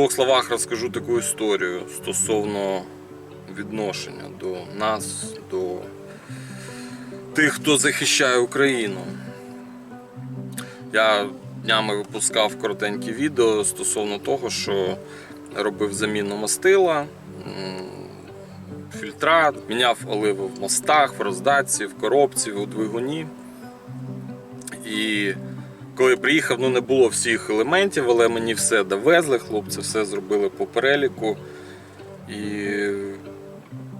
Двох словах розкажу таку історію стосовно відношення до нас, до тих, хто захищає Україну. Я днями випускав коротенькі відео стосовно того, що робив заміну мастила, фільтра, міняв оливи в мостах, в роздатці, в коробці, у двигуні. І коли приїхав, ну не було всіх елементів, але мені все довезли, хлопці все зробили по переліку. І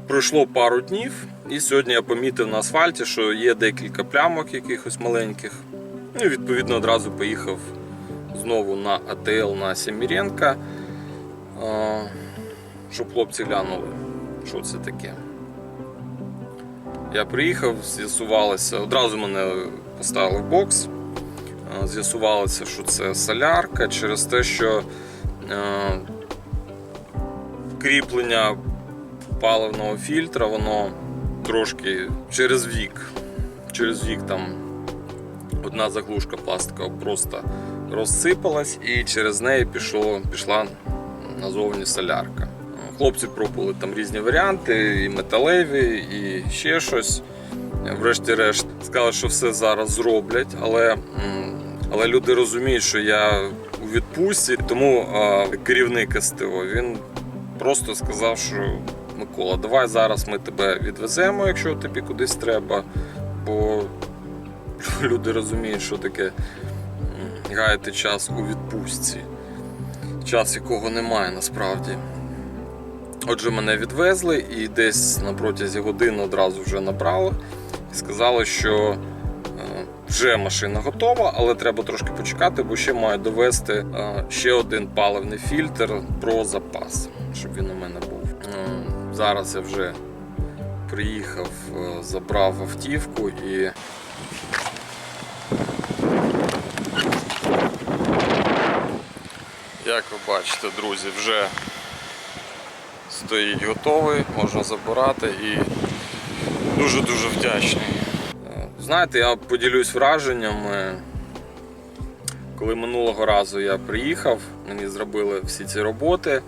пройшло пару днів, і сьогодні я помітив на асфальті, що є декілька плямок якихось маленьких. Ну відповідно одразу поїхав знову на АТЛ на Сіміренка, щоб хлопці глянули, що це таке. Я приїхав, з'ясувалося, одразу мене поставили в бокс. А, З'ясувалося, що це солярка через те, що е, кріплення паливного фільтра, воно трошки через вік. Через вік там одна заглушка пластикова просто розсипалась і через неї пішло, пішла назовні солярка. Хлопці пробували там різні варіанти, і металеві, і ще щось. Врешті-решт сказали, що все зараз зроблять, але, але люди розуміють, що я у відпустці, тому керівник СТО він просто сказав, що Микола, давай зараз ми тебе відвеземо, якщо тобі кудись треба. Бо люди розуміють, що таке гаяти час у відпустці, час якого немає насправді. Отже, мене відвезли і десь на протязі години одразу вже набрали сказали, що е, вже машина готова, але треба трошки почекати, бо ще маю довести е, ще один паливний фільтр про запас, щоб він у мене був. Е, Зараз я вже приїхав, забрав автівку і. Як ви бачите, друзі, вже стоїть готовий, можна забирати і дуже-дуже вдячний. Знаєте, я поділюсь враженнями. Коли минулого разу я приїхав, мені зробили всі ці роботи,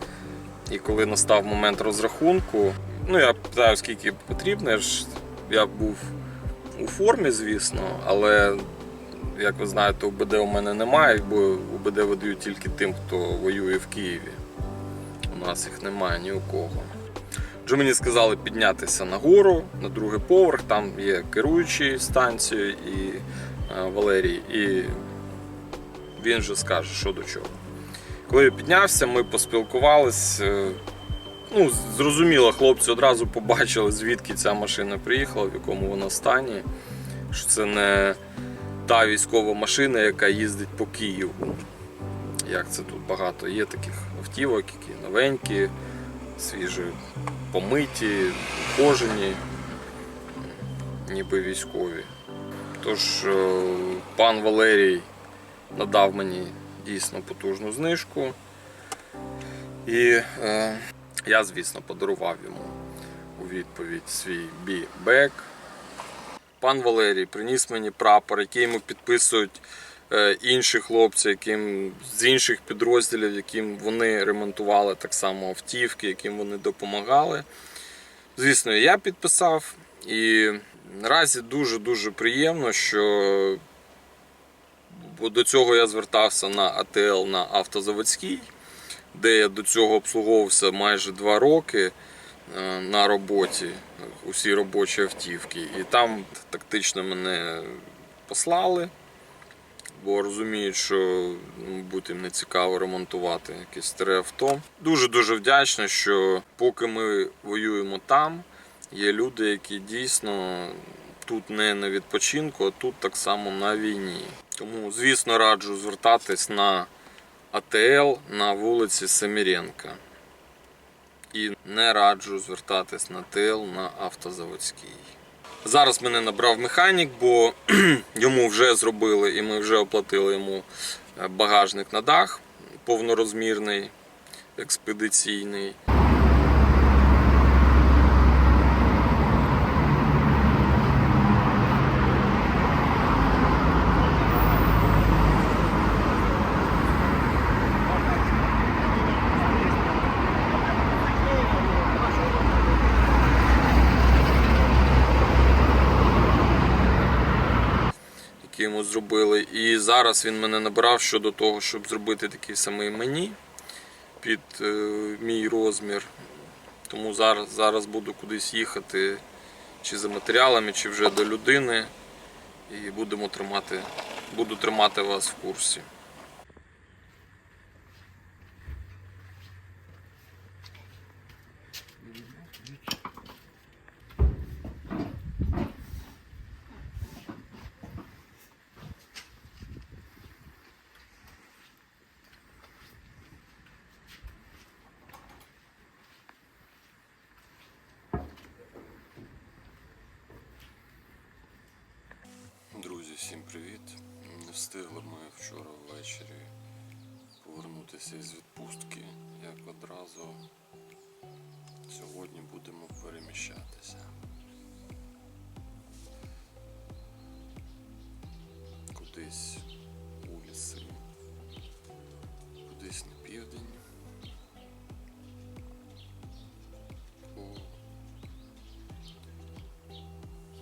і коли настав момент розрахунку, ну я питаю, скільки потрібно. Я був у формі, звісно, але як ви знаєте, УБД у мене немає, бо УБД видають тільки тим, хто воює в Києві. У нас їх немає ні у кого. Вже мені сказали піднятися нагору, на другий поверх, там є керуючий станцією і е, Валерій, і він вже скаже, що до чого. Коли я піднявся, ми поспілкувались. е, Ну, зрозуміло, хлопці одразу побачили, звідки ця машина приїхала, в якому вона стані. Що це не та військова машина, яка їздить по Києву. Як це тут багато є таких автівок, які новенькі, свіжі, помиті, ухожені, ніби військові. Тож е, пан Валерій надав мені дійсно потужну знижку. І е, я, звісно, подарував йому у відповідь свій бі-бек. Пан Валерій приніс мені прапор, який йому підписують інші хлопці, яким з інших підрозділів, яким вони ремонтували так само автівки, яким вони допомагали. Звісно, я підписав. І наразі дуже-дуже приємно, що до цього я звертався на АТЛ на автозаводській, де я до цього обслуговувався майже два роки е, на роботі, усі робочі автівки. І там тактично мене послали, бо розуміють, що їм не цікаво ремонтувати якесь старе авто. Дуже-дуже вдячний, що поки ми воюємо там, є люди, які дійсно тут не на відпочинку, а тут так само на війні. Тому, звісно, раджу звертатись на АТЛ на вулиці Семіренка. І не раджу звертатись на ТЛ на автозаводській. Зараз мене набрав механік, бо йому вже зробили і ми вже оплатили йому е, багажник на дах повнорозмірний, експедиційний. Ми зробили. І зараз він мене набрав щодо того, щоб зробити такий самий мені під е, мій розмір. Тому зараз, зараз буду кудись їхати чи за матеріалами, чи вже до людини. І будемо тримати, буду тримати вас в курсі. Друзі, всім привіт! Не встигли ми вчора ввечері повернутися із відпустки, як одразу сьогодні будемо переміщатися. Кудись у ліси, кудись на південь.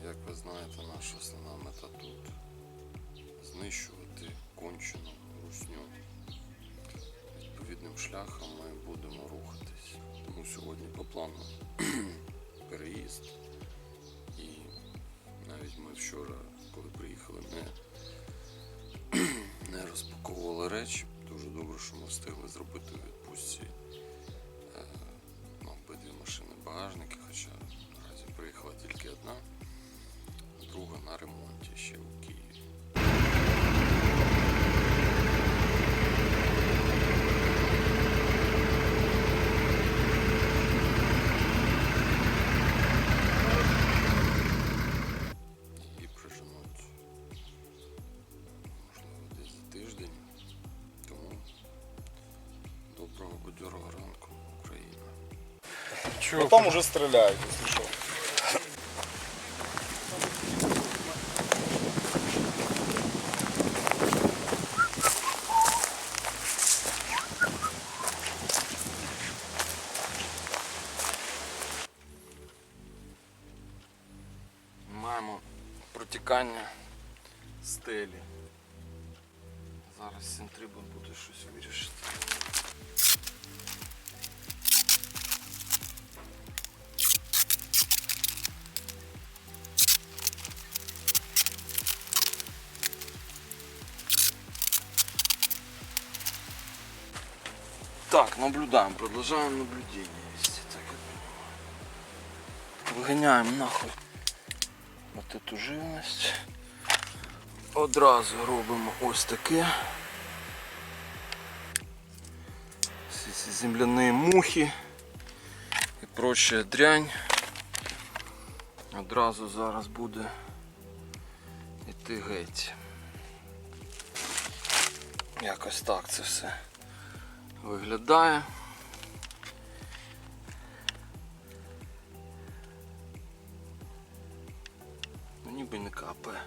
Як ви знаєте, наша основна мета тут знищувати кончену русню. Відповідним шляхом ми будемо рухатись. Тому сьогодні по плану переїзд. І навіть ми вчора, коли приїхали, не, не розпаковували речі. Дуже добре, що ми встигли зробити у відпустці е, ну, обидві машини багажники, хоча наразі приїхала тільки одна, друга на ремонті Чого? Потом уже стреляют, если что. Маємо протікання стелі. Зараз з цим треба буде щось вирішити. Так, наблюдаем, продолжаем наблюдение вести. Так. Виганяємо нахуй от эту живність. Одразу робимо ось таке. Всі ці земляні мухи і прочая дрянь. Одразу зараз буде йти геть. Якось так це все виглядає. Ну, ніби не капає.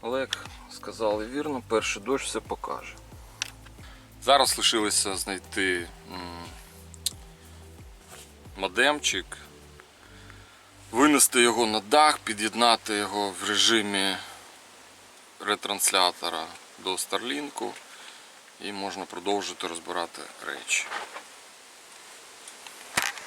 Але як сказали вірно, перший дощ все покаже. Зараз лишилося знайти модемчик, винести його на дах, під'єднати його в режимі ретранслятора до Starlink і можна продовжити розбирати речі.